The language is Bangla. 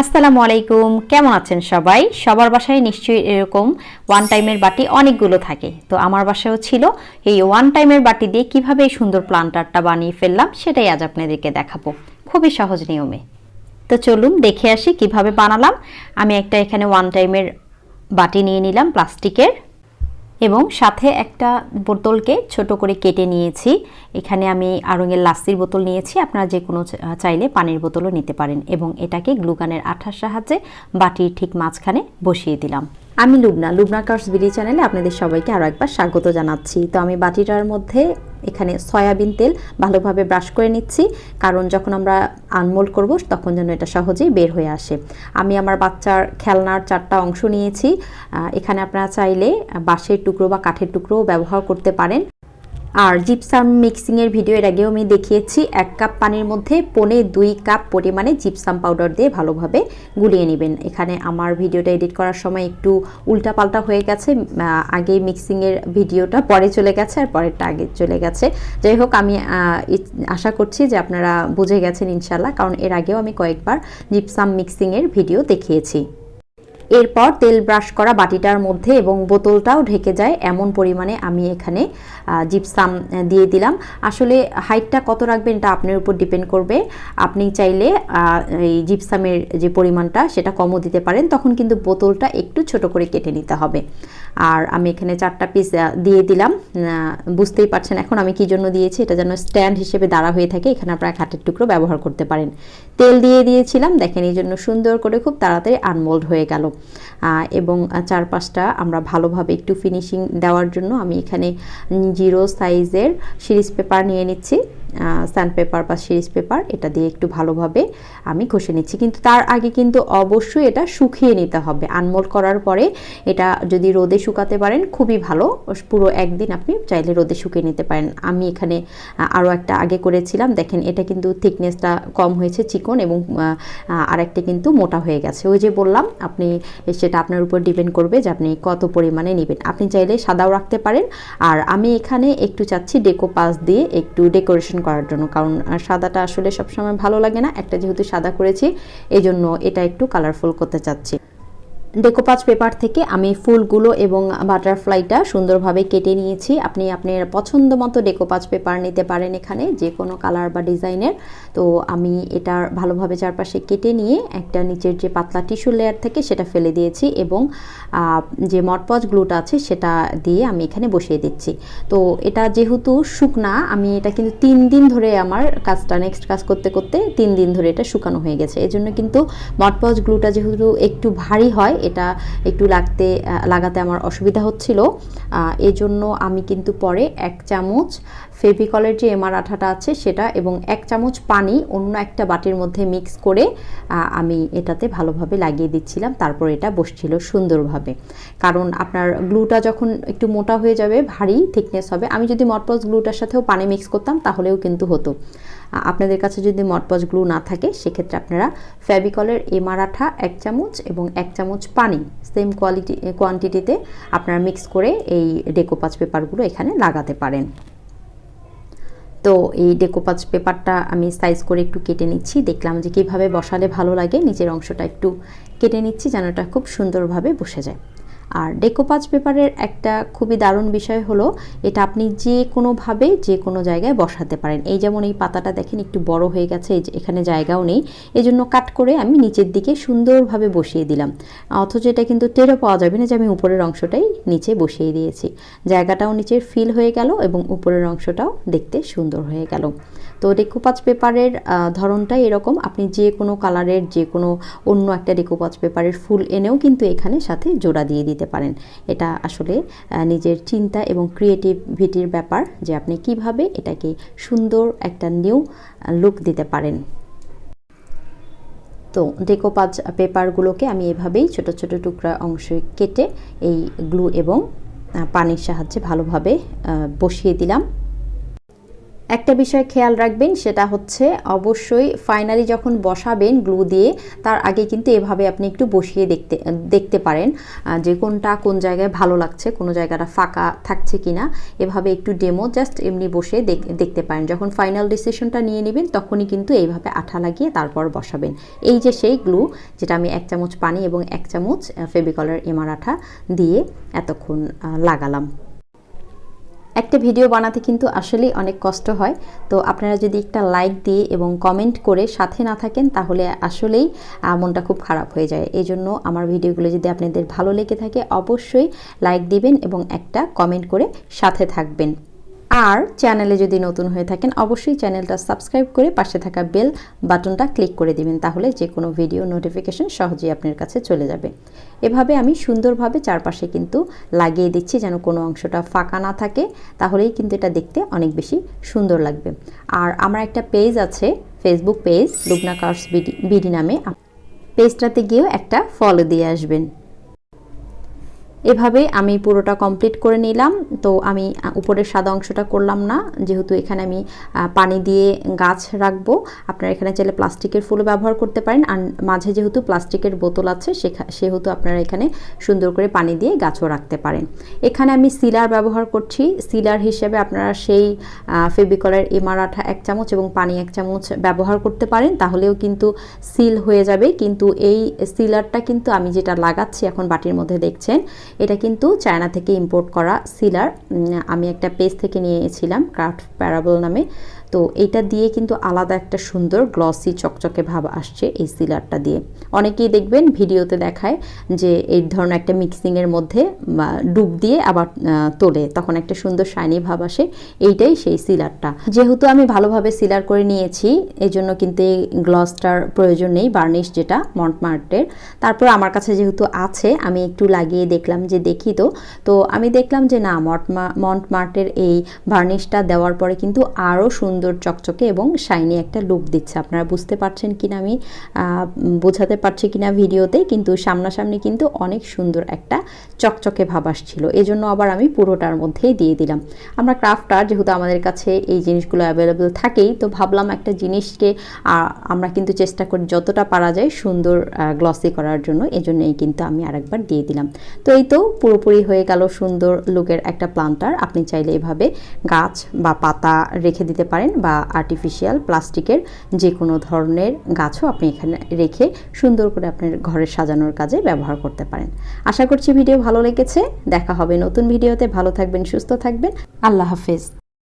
আসসালামু আলাইকুম। কেমন আছেন সবাই? সবার বাসায় নিশ্চয়ই এরকম ওয়ান টাইমের বাটি অনেকগুলো থাকে। তো আমার বাসায়ও ছিল। এই ওয়ান টাইমের বাটি দিয়ে কীভাবে এই সুন্দর প্লান্টারটা বানিয়ে ফেললাম সেটাই আজ আপনাদেরকে দেখাবো। খুবই সহজ নিয়মে। তো চলুন দেখে আসি কীভাবে বানালাম। আমি একটা এখানে ওয়ান টাইমের বাটি নিয়ে নিলাম প্লাস্টিকের এবং সাথে একটা বোতলকে ছোট করে কেটে নিয়েছি। এখানে আমি আরঙের লাস্তির বোতল নিয়েছি। আপনারা যে কোনো চাইলে পানির বোতলও নিতে পারেন এবং এটাকে গ্লুকানের আঠার সাহায্যে বাটির ঠিক মাঝখানে বসিয়ে দিলাম। আমি লুবনা লুবনা কার্স বিডি চ্যানেলে আপনাদের সবাইকে আরও একবার স্বাগত জানাচ্ছি। তো আমি বাটিটার মধ্যে এখানে সয়াবিন তেল ভালোভাবে ব্রাশ করে নিচ্ছি। কারণ যখন আমরা আনমোল করব, তখন যেন এটা সহজেই বের হয়ে আসে। আমি আমার বাচ্চার খেলনার চারটা অংশ নিয়েছি। এখানে আপনারা চাইলে বাঁশের টুকরো বা কাঠের টুকরোও ব্যবহার করতে পারেন। আর জিপসাম মিক্সিংয়ের ভিডিও এর আগেও আমি দেখিয়েছি, এক কাপ পানির মধ্যে পনে দুই কাপ পরিমাণে জিপসাম পাউডার দিয়ে ভালোভাবে গুলিয়ে নেবেন। এখানে আমার ভিডিওটা এডিট করার সময় একটু উল্টাপাল্টা হয়ে গেছে আগে মিক্সিংয়ের ভিডিওটা পরে চলে গেছে আর পরেরটা আগে চলে গেছে। যাই হোক, আমি আশা করছি যে আপনারা বুঝে গেছেন ইনশাল্লাহ কারণ এর আগেও আমি কয়েকবার জিপসাম মিক্সিংয়ের ভিডিও দেখিয়েছি। এরপর তেল ব্রাশ করা বাটিটার মধ্যে এবং বোতলটাও ঢেকে যায়, এমন পরিমাণে আমি এখানে জিপসাম দিয়ে দিলাম। আসলে হাইটটা কত রাখবেন এটা আপনার উপর ডিপেন্ড করবে। আপনি চাইলে এই জিপসামের যে পরিমাণটা সেটা কমও দিতে পারেন, তখন কিন্তু বোতলটা একটু ছোট করে কেটে নিতে হবে। আর আমি এখানে চারটা পিস দিয়ে দিলাম। বুঝতেই পারছেন এখন আমি কি জন্য দিয়েছি, এটা যেন স্ট্যান্ড হিসেবে দাঁড়া হয়ে থাকে, এখানে আপনারা খাটের টুকরো ব্যবহার করতে পারেন। তেল দিয়ে দিয়েছিলাম, দেখেন এই জন্য সুন্দর করে খুব তাড়াতাড়ি আনমোল্ড হয়ে গেল। এবং চারপাশটা আমরা ভালোভাবে একটু ফিনিশিং দেওয়ার জন্য আমি এখানে জিরো সাইজের সিরিজ পেপার নিয়ে নিচ্ছি। স্যান্ড পেপার বা সিরিজ পেপার এটা দিয়ে একটু ভালোভাবে আমি ঘষে নিচ্ছি। কিন্তু তার আগে কিন্তু অবশ্যই এটা শুকিয়ে নিতে হবে। আনমোল্ড করার পরে এটা যদি রোদে শুকাতে পারেন, খুবই ভালো। পুরো একদিন আপনি চাইলে রোদে শুকিয়ে নিতে পারেন। আমি এখানে আরও একটা আগে করেছিলাম। দেখেন, এটা কিন্তু থিকনেসটা কম হয়েছে চিকন এবং আরেকটা কিন্তু মোটা হয়ে গেছে। ওই যে বললাম, আপনি সেটা আপনার উপর ডিপেন্ড করবে যে আপনি কত পরিমাণে নেবেন। আপনি চাইলে সাদাও রাখতে পারেন। আর আমি এখানে একটু চাচ্ছি ডেকো পাস দিয়ে একটু ডেকোরেশন করার জন্য। কারণ সাদাটা আসলে সবসময় ভালো লাগে না। একটা যেহেতু সাদা করেছি এই জন্য এটা একটু কালারফুল করতে চাচ্ছি। ডেকোপাচ পেপার থেকে আমি ফুলগুলো এবং বাটারফ্লাইটা সুন্দরভাবে কেটে নিয়েছি। আপনি আপনার পছন্দ মতো ডেকোপাচ পেপার নিতে পারেন এখানে, যে কোনো কালার বা ডিজাইনের। তো আমি এটার ভালোভাবে চারপাশে কেটে নিয়ে একটা নিচের যে পাতলা টিস্যু লেয়ার থেকে, সেটা ফেলে দিয়েছি এবং যে মটপচ গ্লুটা আছে, সেটা দিয়ে আমি এখানে বসিয়ে দিচ্ছি। তো এটা যেহেতু শুকনা, আমি এটা কিন্তু তিন দিন ধরে আমার কাজটা নেক্সট কাজ করতে করতে তিন দিন ধরে এটা শুকানো হয়ে গেছে। এই জন্য কিন্তু মটপচ গ্লুটা যেহেতু একটু ভারী হয় এটা একটু লাগতে লাগাতে আমার অসুবিধা হচ্ছিল। এই জন্য আমি কিন্তু পরে এক চামচ ফেভিকলের যে এমআর আঠাটা আছে সেটা এবং এক চামচ পানি অন্য একটা বাটির মধ্যে মিক্স করে আমি এটাতে ভালোভাবে লাগিয়ে দিচ্ছিলাম। তারপর এটা বসছিল সুন্দরভাবে। কারণ আপনার গ্লুটা যখন একটু মোটা হয়ে যাবে, ভারী থিকনেস হবে, আমি যদি মটপজ গ্লুটার সাথেও পানি মিক্স করতাম, তাহলেও কিন্তু হতো। আপনাদের কাছে যদি মটপজ গ্লু না থাকে, সেক্ষেত্রে আপনারা ফেভিকলের এমআর আঠা এক চামচ এবং এক চামচ পানি, সেম কোয়ালিটি কোয়ান্টিটিতে আপনারা মিক্স করে এই ডেকোপাচ পেপারগুলো এখানে লাগাতে পারেন। তো এই ডেকোপাচ পেপারটা আমি সাইজ করে একটু কেটে নিচ্ছি, দেখলাম যে কীভাবে বসালে ভালো লাগে, নিচের অংশটা একটু কেটে নিচ্ছি, যেন খুব সুন্দরভাবে বসে যায়। আর ডেকোপাচ পেপারের একটা খুবই দারুণ বিষয় হলো, এটা আপনি যে কোনোভাবে যে কোনো জায়গায় বসাতে পারেন। এই যেমন এই পাতাটা দেখেন একটু বড় হয়ে গেছে এখানে জায়গাও নেই। এই জন্য কাট করে আমি নিচের দিকে সুন্দরভাবে বসিয়ে দিলাম। অথচ এটা কিন্তু টেরও পাওয়া যাবে না যে আমি উপরের অংশটাই নিচে বসিয়ে দিয়েছি। জায়গাটাও নিচের ফিল হয়ে গেল এবং উপরের অংশটাও দেখতে সুন্দর হয়ে গেল। তো ডেকোপাচ পেপারের আহ, ধরনটাই এরকম। আপনি যে কোনো কালারের যে কোনো অন্য একটা ডেকোপাচ পেপারের ফুল এনেও কিন্তু এখানে সাথে জোড়া দিয়ে দিতে পারেন। এটা আসলে নিজের চিন্তা এবং ক্রিয়েটিভিটির ব্যাপার যে আপনি কীভাবে এটাকে সুন্দর একটা নিউ লুক দিতে পারেন। তো ডেকোপাজ পেপারগুলোকে আমি এভাবেই ছোট ছোট টুকরা অংশে কেটে এই গ্লু এবং পানির সাহায্যে ভালোভাবে বসিয়ে দিলাম। একটা বিষয় খেয়াল রাখবেন, সেটা হচ্ছে অবশ্যই ফাইনালি যখন বসাবেন গ্লু দিয়ে, তার আগে কিন্তু এভাবে আপনি একটু বসিয়ে দেখতে দেখতে পারেন যে কোনটা কোন জায়গায় ভালো লাগছে, কোনো জায়গাটা ফাঁকা থাকছে কিনা। এভাবে একটু ডেমো জাস্ট এমনি বসে দেখ- দেখতে পারেন। যখন ফাইনাল ডিসিশনটা নিয়ে নেবেন, তখনই কিন্তু এইভাবে আঠা লাগিয়ে তারপর বসাবেন। এই যে সেই গ্লু যেটা আমি এক চামচ পানি এবং এক চামচ ফেবিকলের এমার আঠা দিয়ে এতক্ষণ লাগালাম। একটা ভিডিও বানাতে কিন্তু আসলেই অনেক কষ্ট হয়। তো আপনারা যদি একটা লাইক দিয়ে এবং কমেন্ট করে সাথে না থাকেন, তাহলে আসলেই মনটা খুব খারাপ হয়ে যায়। এই জন্য আমার ভিডিওগুলো যদি আপনাদের ভালো লেগে থাকে, অবশ্যই লাইক দিবেন এবং একটা কমেন্ট করে সাথে থাকবেন। আর চ্যানেলে যদি নতুন হয়ে থাকেন, অবশ্যই চ্যানেলটা সাবস্ক্রাইব করে পাশে থাকা বেল বাটনটা ক্লিক করে দিবেন, তাহলে যে কোনো ভিডিও নোটিফিকেশন সহজেই আপনার কাছে চলে যাবে। এভাবে আমি সুন্দরভাবে চারপাশে কিন্তু লাগিয়ে দিচ্ছি যেন কোনো অংশটা ফাঁকা না থাকে, তাহলেই কিন্তু এটা দেখতে অনেক বেশি সুন্দর লাগবে। আর আমার একটা পেজ আছে Facebook page Lubna cars BD BD নামে। পেজটাতে গিয়েও একটা ফলো দিয়ে আসবেন। এভাবে আমি পুরোটা কমপ্লিট করে নিলাম। তো আমি উপরের সাদা অংশটা করলাম না। যেহেতু এখানে আমি পানি দিয়ে গাছ রাখব, আপনারা এখানে চাইলে প্লাস্টিকের ফুলও ব্যবহার করতে পারেন। আর মাঝে যেহেতু প্লাস্টিকের বোতল আছে সেহেতু আপনারা এখানে সুন্দর করে পানি দিয়ে গাছও রাখতে পারেন। এখানে আমি সিলার ব্যবহার করছি। সিলার হিসেবে আপনারা সেই ফেবিকলের এমার আঠা এক চামচ এবং পানি এক চামচ ব্যবহার করতে পারেন। তাহলেও কিন্তু সিল হয়ে যাবে। কিন্তু এই সিলারটা কিন্তু আমি যেটা লাগাচ্ছি, এখন বাটির মধ্যে দেখছেন এটা কিন্তু চায়না থেকে ইম্পোর্ট করা সিলার আমি একটা পেজ থেকে নিয়েছিলাম ক্রাফট প্যারাবল নামে। তো এটা দিয়ে কিন্তু আলাদা একটা সুন্দর গ্লসি চকচকে ভাব আসছে এই সিলারটা দিয়ে। অনেকেই দেখবেন ভিডিওতে দেখায় যে এই ধরনের একটা মিক্সিংয়ের মধ্যে ডুব দিয়ে আবার তোলে, তখন একটা সুন্দর শাইনি ভাব আসে, এইটাই সেই সিলারটা যেহেতু আমি ভালোভাবে সিলার করে নিয়েছি এই জন্য কিন্তু এই গ্লসটার প্রয়োজন নেই বার্নিশ যেটা মন্টমার্টের তারপর আমার কাছে যেহেতু আছে, আমি একটু লাগিয়ে দেখলাম যে দেখি তো। তো আমি দেখলাম যে না মন্টমা মন্টমার্টের এই বার্নিশটা দেওয়ার পরে কিন্তু আরও সুন্দর চকচকে এবং শাইনি একটা লুক দিচ্ছে। আপনারা বুঝতে পারছেন কিনা আমি বোঝাতে পারছি কিনা ভিডিওতে, কিন্তু সামনাসামনি কিন্তু অনেক সুন্দর একটা চকচকে ভাব আসছিল। এই জন্য আবার আমি পুরোটার মধ্যেই দিয়ে দিলাম। আমরা ক্রাফটার যেহেতু আমাদের কাছে এই জিনিসগুলো অ্যাভেলেবেল থাকেই, তো ভাবলাম একটা জিনিসকে আমরা কিন্তু চেষ্টা করি যতটা পারা যায় সুন্দর গ্লসি করার জন্য। এজন্যই কিন্তু আমি আরেকবার দিয়ে দিলাম। তো এই তো পুরোপুরি হয়ে গেল সুন্দর লুকের একটা প্লান্টার আপনি চাইলে এভাবে গাছ বা পাতা রেখে দিতে পারেন। বা আর্টিফিশিয়াল প্লাস্টিকের যে কোনো ধরনের গাছও আপনি এখানে রেখে সুন্দর করে আপনার ঘরের সাজানোর কাজে ব্যবহার করতে পারেন। আশা করছি ভিডিও ভালো লেগেছে। দেখা হবে নতুন ভিডিওতে। ভালো থাকবেন, সুস্থ থাকবেন। আল্লাহ হাফেজ।